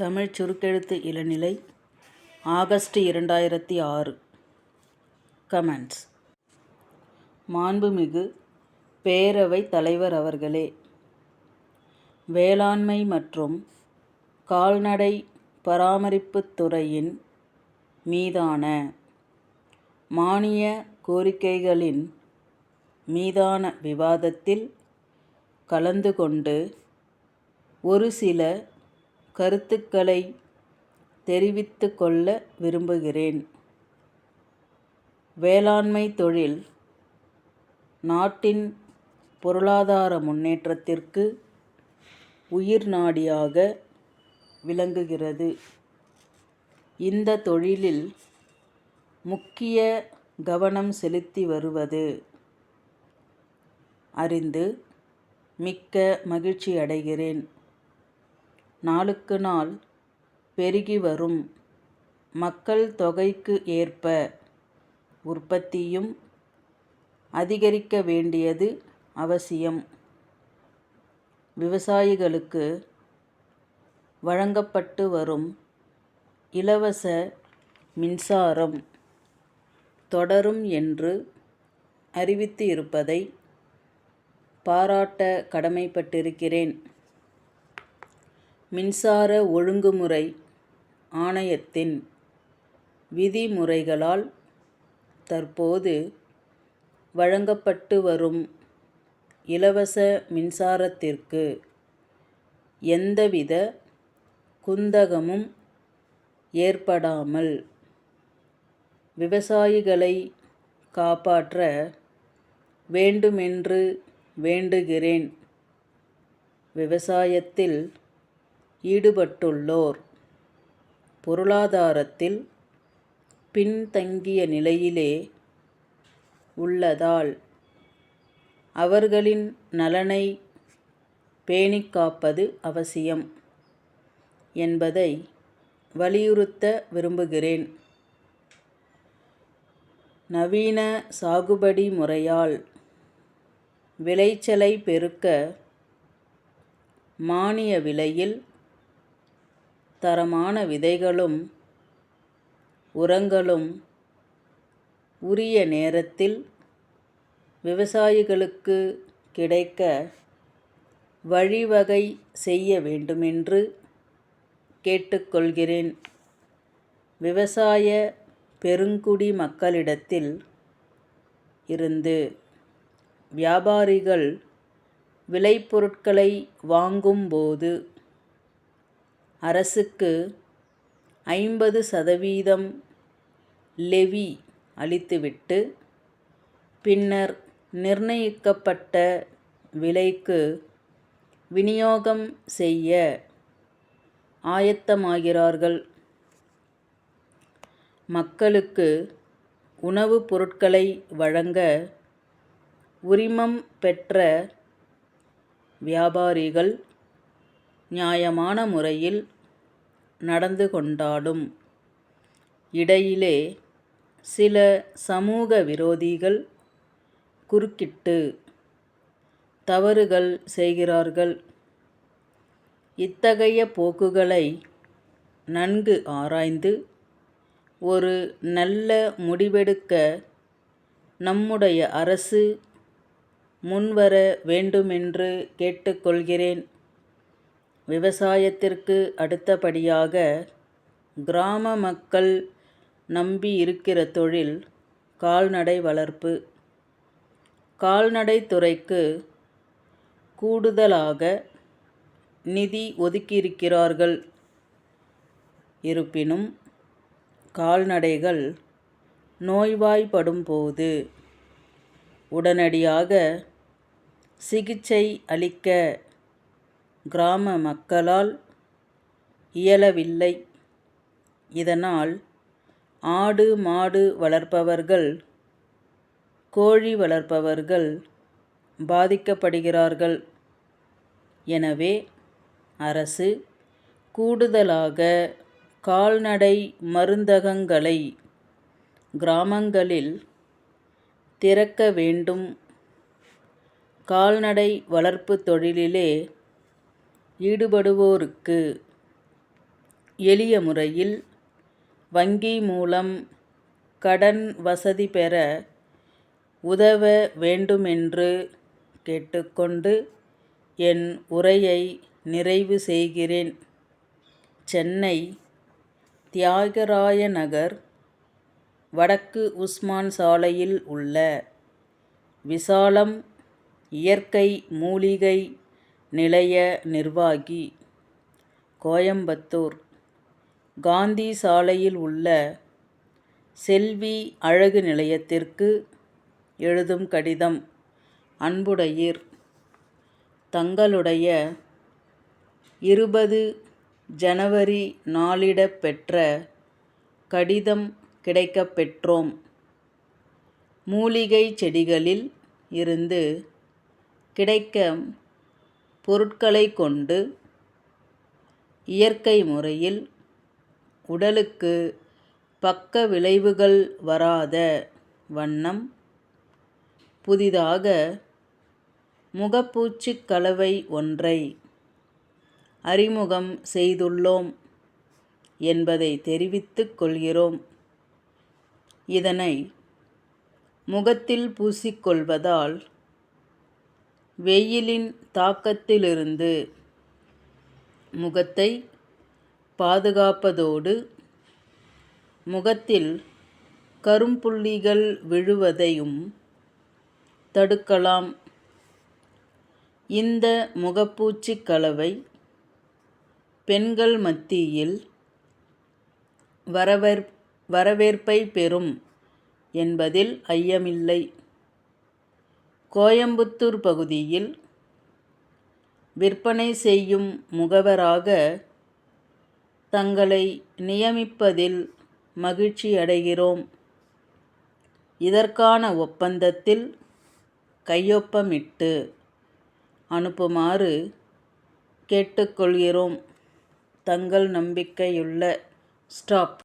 தமிழ்ச் சுருக்கெழுத்து இளநிலை ஆகஸ்ட் இரண்டாயிரத்தி ஆறு. கமெண்ட்ஸ். மாண்புமிகு பேரவை தலைவர் அவர்களே வேளாண்மை மற்றும் கால்நடை பராமரிப்புத் துறையின் மீதான மானிய கோரிக்கைகளின் மீதான விவாதத்தில் கலந்து கொண்டு ஒரு சில கருத்துக்களை தெரிவித்து கொள்ள விரும்புகிறேன். வேளாண்மை தொழில் நாட்டின் பொருளாதார முன்னேற்றத்திற்கு உயிர் நாடியாக விளங்குகிறது. இந்த தொழிலில் முக்கிய கவனம் செலுத்தி வருவது அறிந்து மிக்க மகிழ்ச்சியடைகிறேன் நாளுக்கு நாள் பெருகி வரும். மக்கள் தொகைக்கு ஏற்ப உற்பத்தியும் அதிகரிக்க வேண்டியது அவசியம். விவசாயிகளுக்கு வழங்கப்பட்டு வரும் இலவச மின்சாரம் தொடரும் என்று அறிவித்து இருப்பதை பாராட்ட கடமைப்பட்டிருக்கிறேன். மின்சார ஒழுங்குமுறை ஆணையத்தின் விதிமுறைகளால் தற்போது வழங்கப்பட்டு வரும் இலவச மின்சாரத்திற்கு எந்தவித குந்தகமும் ஏற்படாமல் விவசாயிகளை காப்பாற்ற வேண்டுமென்று வேண்டுகிறேன். விவசாயத்தில் ஈடுபட்டுள்ளோர். பொருளாதாரத்தில் பின்தங்கிய நிலையிலே உள்ளதால் அவர்களின் நலனை பேணிக்காப்பது அவசியம் என்பதை வலியுறுத்த விரும்புகிறேன். நவீன சாகுபடி முறையால் விளைச்சலை பெருக்க மானிய விலையில் தரமான விதைகளும் உரங்களும் உரிய நேரத்தில் விவசாயிகளுக்கு கிடைக்க வழிவகை செய்ய வேண்டுமென்று கேட்டுக்கொள்கிறேன். விவசாய பெருங்குடி மக்களிடத்தில் இருந்து வியாபாரிகள் விளைபொருட்களை வாங்கும்போது அரசுக்கு ஐம்பது சதவீதம் லெவி அளித்துவிட்டு பின்னர் நிர்ணயிக்கப்பட்ட விலைக்கு விநியோகம் செய்ய ஆயத்தமாகிறார்கள். மக்களுக்கு உணவுப் பொருட்களை வழங்க உரிமம் பெற்ற வியாபாரிகள் நியாயமான முறையில் நடந்து கொண்டாடும். இடையிலே சில சமூக விரோதிகள் குறுக்கிட்டு தவறுகள் செய்கிறார்கள். இத்தகைய போக்குகளை நன்கு ஆராய்ந்து ஒரு நல்ல முடிவெடுக்க நம்முடைய அரசு முன்வர வேண்டுமென்று கேட்டுக்கொள்கிறேன். விவசாயத்திற்கு அடுத்தபடியாக கிராம மக்கள் நம்பி இருக்கிற தொழில் கால்நடை வளர்ப்பு. கால்நடை துறைக்கு கூடுதலாக நிதி ஒதுக்கியிருக்கிறார்கள். இருப்பினும் கால்நடைகள் நோய்வாய்ப்படும்போது உடனடியாக சிகிச்சை அளிக்க கிராம மக்களால் இயலவில்லை. இதனால் ஆடு மாடு வளர்ப்பவர்கள் கோழி வளர்ப்பவர்கள் பாதிக்கப்படுகிறார்கள். எனவே அரசு கூடுதலாக கால்நடை மருந்தகங்களை கிராமங்களில் திறக்க வேண்டும். கால்நடை வளர்ப்பு தொழிலிலே ஈடுபடுவோருக்கு எளிய முறையில் வங்கி மூலம் கடன் வசதி பெற உதவ வேண்டுமென்று கேட்டுக்கொண்டு என் உரையை நிறைவு செய்கிறேன். சென்னை தியாகராய நகர் வடக்கு உஸ்மான் சாலையில் உள்ள விசாலம் இயற்கை மூலிகை நிலைய நிர்வாகி கோயம்புத்தூர் காந்தி சாலையில் உள்ள செல்வி அழகு நிலையத்திற்கு எழுதும் கடிதம் அன்புடையீர் தங்களுடைய இருபது ஜனவரி நாளிட பெற்ற கடிதம் கிடைக்கப் பெற்றோம். மூலிகை செடிகளில் இருந்து கிடைக்க பொருட்களை கொண்டு இயற்கை முறையில் உடலுக்கு பக்க விளைவுகள் வராத வண்ணம் புதிதாக முகப்பூச்சு கலவை ஒன்றை அறிமுகம் செய்துள்ளோம் என்பதை தெரிவித்துக் கொள்கிறோம். இதனை முகத்தில் பூசிக்கொள்வதால் வெயிலின் தாக்கத்திலிருந்து முகத்தை பாதுகாப்பதோடு முகத்தில் கரும்புள்ளிகள் விழுவதையும் தடுக்கலாம். இந்த முகப்பூச்சி கலவை பெண்கள் மத்தியில் வரவேற்பைப் பெறும் என்பதில் ஐயமில்லை. கோயம்புத்தூர் பகுதியில் விற்பனை செய்யும் முகவராக தங்களை நியமிப்பதில் மகிழ்ச்சியடைகிறோம். இதற்கான ஒப்பந்தத்தில் கையொப்பமிட்டு அனுப்புமாறு கேட்டுக்கொள்கிறோம். தங்கள் நம்பிக்கையுள்ள ஸ்டாப்